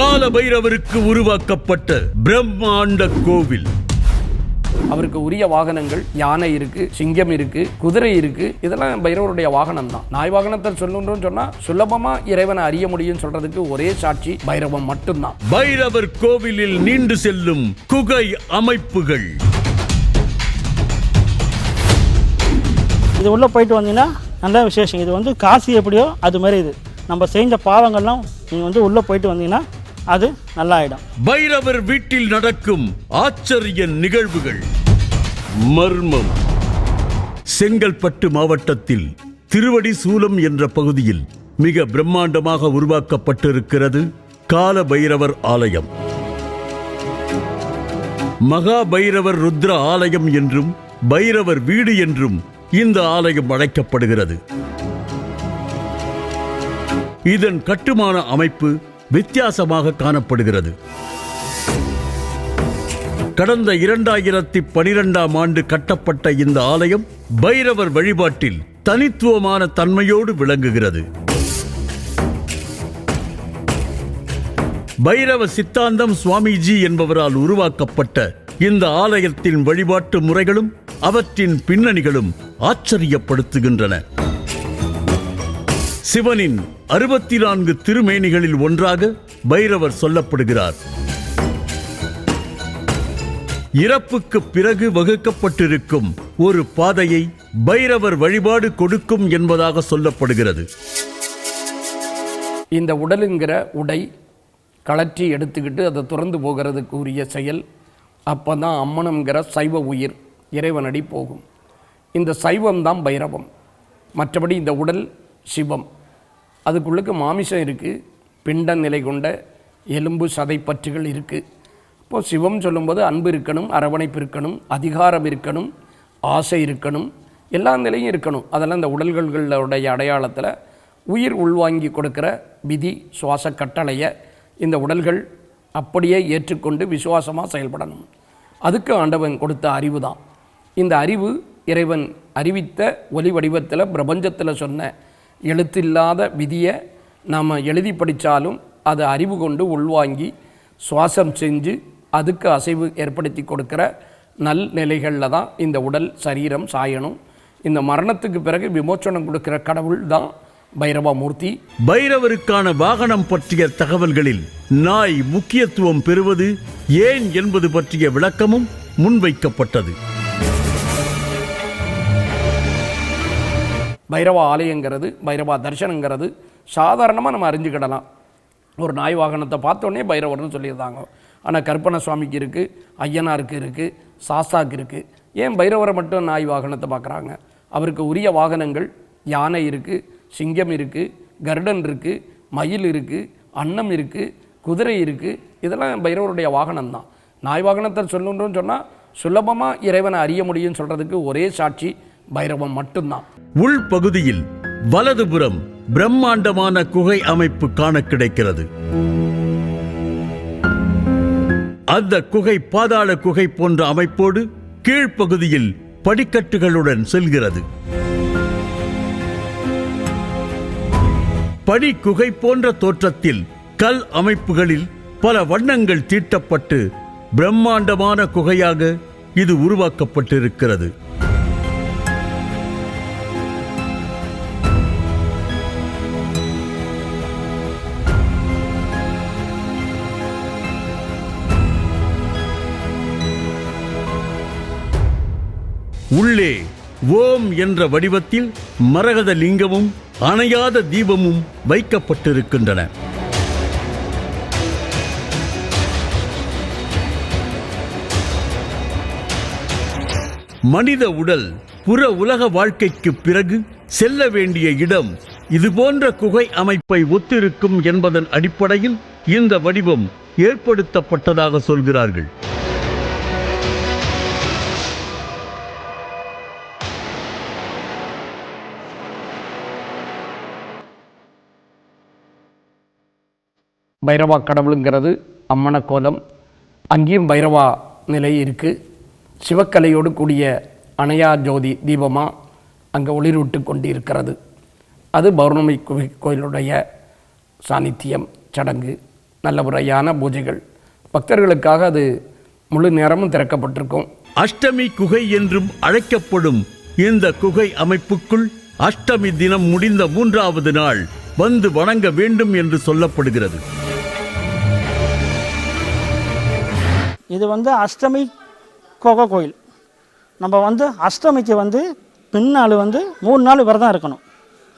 கால பைரவருக்கு உருவாக்கப்பட்ட பிரம்மாண்ட கோவில். அவருக்கு உரிய வாகனங்கள் யானை இருக்கு சிங்கம் இருக்கு குதிரை இருக்கு இதெல்லாம் பைரவருடைய வாகனம் தான் நாய் வாகனத்தை சொல்லணும்னு சொன்னா சுலபமா இறைவனை அறிய முடியும்னு சொல்றதுக்கு ஒரே சாட்சி பைரவம் மட்டும்தான். பைரவர் கோவிலில் நீண்டு செல்லும் குகை அமைப்புகள். இது உள்ளே போயிட்டு வந்தீங்கன்னா நல்ல விசேஷம். இது வந்து காசி எப்படியோ அது மாதிரி இது. நம்ம செஞ்ச பாவங்கள்லாம் நீங்கள் வந்து உள்ளே போயிட்டு வந்தீங்கன்னா அது நல்லா பைரவர் வீட்டில் நடக்கும் ஆச்சரிய நிகழ்வுகள். மர்மம். செங்கல்பட்டு மாவட்டத்தில் திருவடி சூலம் என்ற பகுதியில் மிக பிரம்மாண்டமாக உருவாக்கப்பட்டிருக்கிறது கால பைரவர் ஆலயம். மகா பைரவர் ருத்ர ஆலயம் என்றும் பைரவர் வீடு என்றும் இந்த ஆலயம் அழைக்கப்படுகிறது. இதன் கட்டுமான அமைப்பு வித்தியாசமாக காணப்படுகிறது. கடந்த இரண்டாயிரத்தி பனிரெண்டாம் ஆண்டு கட்டப்பட்ட இந்த ஆலயம் பைரவர் வழிபாட்டில் தனித்துவமான தன்மையோடு விளங்குகிறது. பைரவ சித்தாந்தம் சுவாமிஜி என்பவரால் உருவாக்கப்பட்ட இந்த ஆலயத்தின் வழிபாட்டு முறைகளும் அவற்றின் பின்னணிகளும் ஆச்சரியப்படுத்துகின்றன. சிவனின் அறுபத்தி நான்கு திருமேனிகளில் ஒன்றாக பைரவர் சொல்லப்படுகிறார். இறப்புக்கு பிறகு வகுக்கப்பட்டிருக்கும் ஒரு பாதையை பைரவர் வழிபாடு கொடுக்கும் என்பதாக சொல்லப்படுகிறது. இந்த உடலுங்கிற உடை கழற்றி எடுத்துக்கிட்டு அதை துறந்து போகிறதுக்கு உரிய செயல் அப்போ தான் சைவ உயிர் இறைவனடி போகும். இந்த சைவம் தான் பைரவம். மற்றபடி இந்த உடல் சிவம். அதுக்குள்ளுக்கு மாமிசம் இருக்குது பிண்ட நிலை கொண்ட எலும்பு சதைப்பற்றுகள் இருக்குது இப்போது சிவம் சொல்லும்போது அன்பு இருக்கணும் அரவணைப்பு இருக்கணும் அதிகாரம் இருக்கணும் ஆசை இருக்கணும். எல்லா நிலையும் இருக்கணும். அதெல்லாம் இந்த உடல்களுடைய அடையாளத்தில் உயிர் உள்வாங்கி கொடுக்கிற விதி சுவாச கட்டளையை இந்த உடல்கள் அப்படியே ஏற்றுக்கொண்டு விசுவாசமாக செயல்படணும். அதுக்கு ஆண்டவன் கொடுத்த அறிவு தான் இந்த அறிவு இறைவன் அறிவித்த ஒலி வடிவத்தில் பிரபஞ்சத்தில் சொன்ன எழுத்தில்லாத விதியை நாம் எழுதி படித்தாலும் அதை அறிவு கொண்டு உள்வாங்கி சுவாசம் செஞ்சு அதுக்கு அசைவு ஏற்படுத்தி கொடுக்கிற நல் நிலைகளில் தான் இந்த உடல் சரீரம் சாயணும். இந்த மரணத்துக்கு பிறகு விமோச்சனம் கொடுக்கிற கடவுள் தான் பைரவமூர்த்தி. பைரவருக்கான வாகனம் பற்றிய தகவல்களில் நாய் முக்கியத்துவம் பெறுவது ஏன் என்பது பற்றிய விளக்கமும் முன்வைக்கப்பட்டது. பைரவா ஆலயங்கிறது பைரவா தர்ஷனங்கிறது சாதாரணமாக நம்ம அறிஞ்சுக்கிடலாம். ஒரு நாய் வாகனத்தை பார்த்தோன்னே பைரவர்னு சொல்லியிருந்தாங்க ஆனால் கற்பனை சுவாமிக்கு இருக்குது ஐயனாருக்கு இருக்குது சாஸ்தாக்கு இருக்குது ஏன் பைரவரை மட்டும் நாய் வாகனத்தை பார்க்குறாங்க? அவருக்கு உரிய வாகனங்கள் யானை இருக்குது சிங்கம் இருக்குது கருடன் இருக்குது மயில் இருக்குது அன்னம் இருக்குது குதிரை இருக்குது இதெல்லாம் பைரவருடைய வாகனம் தான் நாய் வாகனத்தை சொல்லணுன்னு சொன்னால் சுலபமாக இறைவனை அறிய முடியும்னு சொல்கிறதுக்கு ஒரே சாட்சி பைரவம் மட்டும்தான். உள்பகுதியில் வலதுபுறம் பிரம்மாண்டமான குகை அமைப்பு காண கிடைக்கிறது. அந்த குகை பாதாள குகை போன்ற அமைப்போடு கீழ்ப்பகுதியில் படிக்கட்டுகளுடன் செல்கிறது. படி குகை போன்ற தோற்றத்தில் கல் அமைப்புகளில் பல வண்ணங்கள் தீட்டப்பட்டு பிரம்மாண்டமான குகையாக இது உருவாக்கப்பட்டிருக்கிறது. உள்ளே ஓம் என்ற வடிவத்தில் மரகத லிங்கமும் அணையாத தீபமும் வைக்கப்பட்டிருக்கின்றன. மனித உடல் புற உலக வாழ்க்கைக்கு பிறகு செல்ல வேண்டிய இடம் இதுபோன்ற குகை அமைப்பை ஒத்திருக்கும் என்பதன் அடிப்படையில் இந்த வடிவம் ஏற்படுத்தப்பட்டதாக சொல்கிறார்கள். பைரவா கடவுளுங்கிறது அம்மன கோலம். அங்கேயும் பைரவா நிலை இருக்குது சிவக்கலையோடு கூடிய அணையா ஜோதி தீபமாக அங்கே ஒளிரூட்டு கொண்டு இருக்கிறது அது பௌர்ணமி குகை கோயிலுடைய சாநித்தியம் சடங்கு நல்ல முறையான பூஜைகள். பக்தர்களுக்காக அது முழு நேரமும் திறக்கப்பட்டிருக்கும். அஷ்டமி குகை என்றும் அழைக்கப்படும் இந்த குகை அமைப்புக்குள் அஷ்டமி தினம் முடிந்த மூன்றாவது நாள் வந்து வணங்க வேண்டும் என்று சொல்லப்படுகிறது. இது வந்து அஷ்டமி கோகோ கோயில். நம்ம வந்து அஷ்டமிக்கு வந்து பின்னால் வந்து மூணு நாள் விரதம் இருக்கணும்.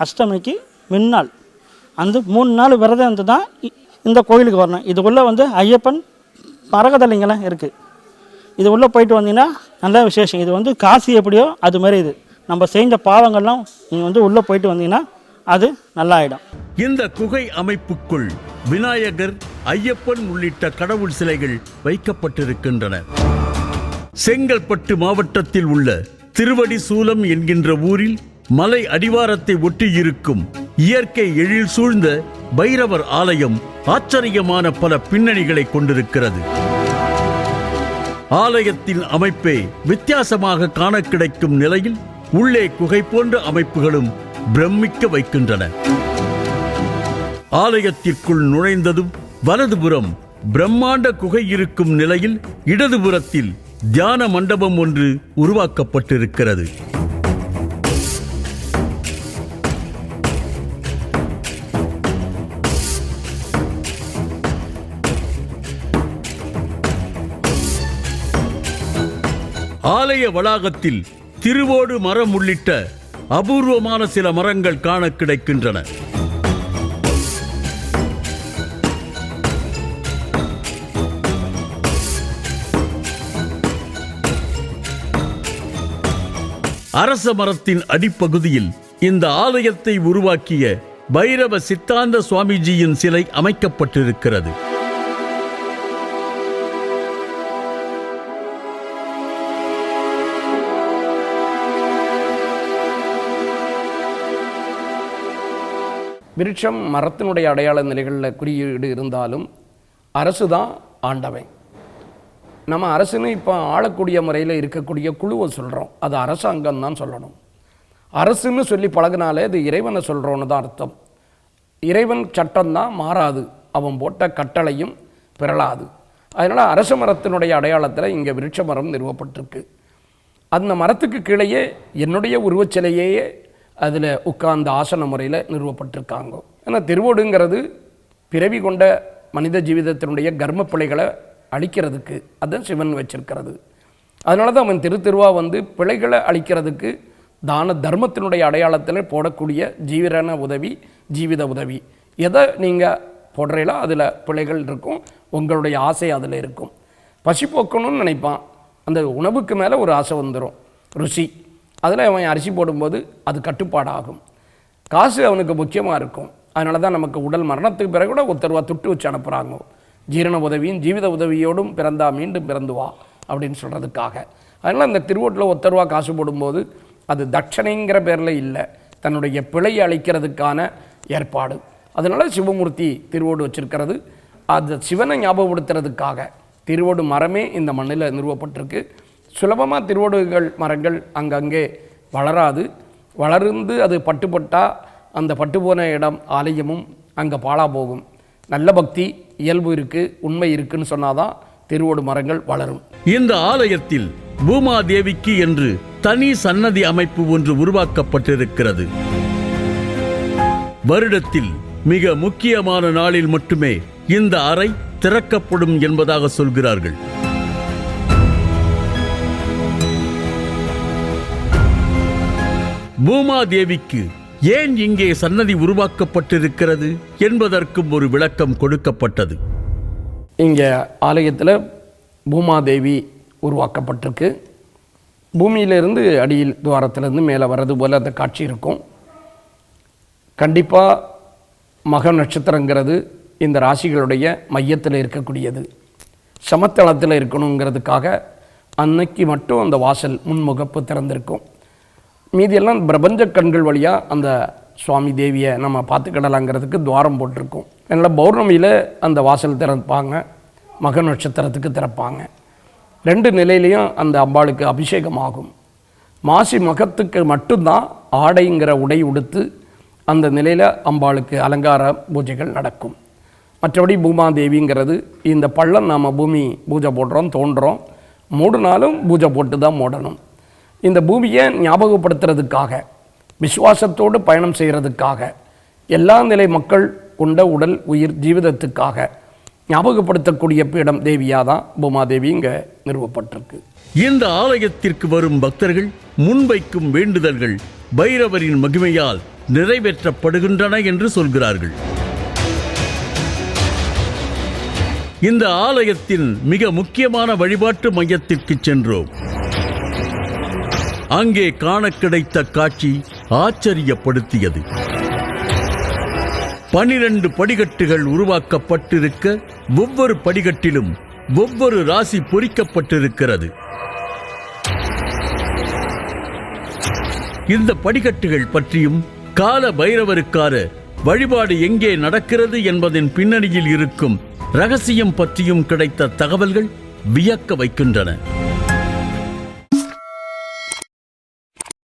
அஷ்டமிக்கு முன்னாள். அந்த மூணு நாள் விரதம் இருந்து தான் இ- இந்த கோயிலுக்கு வரணும். இதுக்குள்ளே வந்து ஐயப்பன் மரகதலிங்கெல்லாம் இருக்குது இது உள்ளே போயிட்டு வந்தீங்கன்னா நல்ல விசேஷம். இது வந்து காசி எப்படியோ அது மாதிரி இது. நம்ம செஞ்ச பாவங்கள்லாம் நீங்கள் வந்து உள்ளே போயிட்டு வந்தீங்கன்னா அது நல்லா ஆகிடும் இந்த குகை அமைப்புக்குள் விநாயகர் ஐயப்பன் உள்ளிட்ட கடவுள் சிலைகள் வைக்கப்பட்டிருக்கின்றன. செங்கல்பட்டு மாவட்டத்தில் உள்ள திருவடி சூலம் என்கின்ற ஊரில் மலை அடிவாரத்தை ஒட்டியிருக்கும் இயற்கை எழில் சூழ்ந்த பைரவர் ஆலயம் ஆச்சரியமான பல பின்னணிகளை கொண்டிருக்கிறது. ஆலயத்தின் அமைப்பே வித்தியாசமாக காண கிடைக்கும் நிலையில் உள்ளே குகை போன்ற அமைப்புகளும் பிரமிக்க வைக்கின்றன. ஆலயத்திற்குள் நுழைந்ததும் வலதுபுறம் பிரம்மாண்ட குகை இருக்கும் நிலையில் இடதுபுறத்தில் தியான மண்டபம் ஒன்று உருவாக்கப்பட்டிருக்கிறது. ஆலய வளாகத்தில் திருவோடு மரம் உள்ளிட்ட அபூர்வமான சில மரங்கள் காண கிடைக்கின்றன. அரச மரத்தின் அடிப்பகுதியில் இந்த ஆலயத்தை உருவாக்கிய பைரவ சித்தாந்த சுவாமிஜியின் சிலை அமைக்கப்பட்டிருக்கிறது. விருட்சம் மரத்தினுடைய அடையாள நிலைகளில் குறியீடு இருந்தாலும் அரசு தான் ஆண்டவன். நம்ம அரசுன்னு இப்போ ஆளக்கூடிய முறையில் இருக்கக்கூடிய குழுவை சொல்கிறோம் அது அரசாங்கம் தான் சொல்லணும். அரசுன்னு சொல்லி பழகுனாலே அது இறைவனை சொல்கிறோன்னு தான் அர்த்தம். இறைவன் சட்டம் தான் மாறாது. அவன் போட்ட கட்டளையும் பிறளாது அதனால் அரச மரத்தினுடைய அடையாளத்தில் இங்கே விருட்ச மரம் நிறுவப்பட்டிருக்கு. அந்த மரத்துக்கு கீழேயே என்னுடைய உருவச்சிலையே அதில் உட்கார்ந்த ஆசன முறையில் நிறுவப்பட்டிருக்காங்க. ஏன்னா திருவோடுங்கிறது பிறவி கொண்ட மனித ஜீவிதத்தினுடைய கர்ம பிள்ளைகளை அழிக்கிறதுக்கு அதுதான் சிவன் வச்சிருக்கிறது. அதனால தான் அவன் திரு திருவா வந்து பிழைகளை அழிக்கிறதுக்கு தான தர்மத்தினுடைய அடையாளத்தில் போடக்கூடிய ஜீவிரான உதவி ஜீவித உதவி. எதை நீங்கள் போடுறீங்களோ அதில் பிழைகள் இருக்கும் உங்களுடைய ஆசை அதில் இருக்கும். பசி போக்கணும்னு நினைப்பான். அந்த உணவுக்கு மேலே ஒரு ஆசை வந்துடும் ருசி. அதில் அவன் அரிசி போடும்போது அது கட்டுப்பாடாகும். காசு அவனுக்கு முக்கியமாக இருக்கும். அதனால தான் நமக்கு உடல் மரணத்துக்கு பிறகு கூட ஒருத்தருவா துட்டு வச்சு அனுப்புகிறாங்க ஜீரண உதவியும் ஜீவித உதவியோடும் பிறந்தா மீண்டும் பிறந்து வா அப்படின்னு சொல்கிறதுக்காக அதனால் அந்த திருவோட்டில் ஒத்தருவா காசு போடும்போது அது தட்சணைங்கிற பேரில் இல்லை. தன்னுடைய பிழையை அழிக்கிறதுக்கான ஏற்பாடு. அதனால் சிவமூர்த்தி திருவோடு வச்சிருக்கிறது. அது சிவனை ஞாபகப்படுத்துறதுக்காக திருவோடு மரமே இந்த மண்ணில் நிறுவப்பட்டிருக்கு. சுலபமாக திருவோடுகள் மரங்கள் அங்கங்கே வளராது. வளர்ந்து அது பட்டுப்பட்டால் அந்த பட்டு போன இடம் ஆலயமும் அங்கே பாழா போகும். நல்ல பக்தி இயல்பு இருக்குது உண்மை இருக்குன்னு சொன்னாதான் திருவோடு மரங்கள் வளரும். இந்த ஆலயத்தில் பூமாதேவிக்கு என்று தனி சன்னதி அமைப்பு ஒன்று உருவாக்கப்பட்டிருக்கிறது. வருடத்தில் மிக முக்கியமான நாளில் மட்டுமே இந்த அறை திறக்கப்படும் என்பதாக சொல்கிறார்கள். பூமாதேவிக்கு ஏன் இங்கே சன்னதி உருவாக்கப்பட்டிருக்கிறது என்பதற்கும் ஒரு விளக்கம் கொடுக்கப்பட்டது. இங்கே ஆலயத்தில் பூமாதேவி உருவாக்கப்பட்டிருக்கு. பூமியிலிருந்து அடியில் துவாரத்திலிருந்து மேலே வர்றது போல் அந்த காட்சி இருக்கும். கண்டிப்பாக மக நட்சத்திரங்கிறது இந்த ராசிகளுடைய மையத்தில் இருக்கக்கூடியது. சமத்தளத்தில் இருக்கணுங்கிறதுக்காக அன்னைக்கு மட்டும் அந்த வாசல் முன்முகப்பு திறந்திருக்கும். மீதியெல்லாம் பிரபஞ்ச கண்கள் வழியாக அந்த சுவாமி தேவியை நம்ம பார்த்துக்கிடலாங்கிறதுக்கு துவாரம் போட்டிருக்கோம். அதனால் பௌர்ணமியில் அந்த வாசல் திறப்பாங்க. மக நட்சத்திரத்துக்கு திறப்பாங்க. ரெண்டு நிலையிலையும் அந்த அம்பாளுக்கு அபிஷேகம் ஆகும் மாசி மகத்துக்கு மட்டும்தான் ஆடைங்கிற உடை உடுத்து அந்த நிலையில் அம்பாளுக்கு அலங்கார பூஜைகள் நடக்கும். மற்றபடி பூமாதேவிங்கிறது இந்த பள்ளம் நாம் பூமி பூஜை போடுறோம் தோன்றோம் மூடினாலும் பூஜை போட்டு தான் மூடணும். இந்த பூமியை ஞாபகப்படுத்துறதுக்காக விசுவாசத்தோடு பயணம் செய்கிறதுக்காக எல்லா நிலை மக்கள் கொண்ட உடல் உயிர் ஜீவிதத்துக்காக ஞாபகப்படுத்தக்கூடிய பீடம் தேவியாக தான் பூமாதேவி இங்கே நிறுவப்பட்டிருக்கு. இந்த ஆலயத்திற்கு வரும் பக்தர்கள் முன்வைக்கும் வேண்டுதல்கள் பைரவரின் மகிமையால் நிறைவேற்றப்படுகின்றன என்று சொல்கிறார்கள். இந்த ஆலயத்தின் மிக முக்கியமான வழிபாட்டு மையத்திற்கு சென்றோம். அங்கே காண கிடைத்த காட்சி ஆச்சரியப்படுத்தியது. பனிரெண்டு படிக்கட்டுகள் உருவாக்கப்பட்டிருக்க ஒவ்வொரு படிக்கட்டிலும் ஒவ்வொரு ராசி பொறிக்கப்பட்டிருக்கிறது. இந்த படிகட்டுகள் பற்றியும் கால பைரவருக்கான வழிபாடு எங்கே நடக்கிறது என்பதன் பின்னணியில் இருக்கும் ரகசியம் பற்றியும் கிடைத்த தகவல்கள் வியக்க வைக்கின்றன.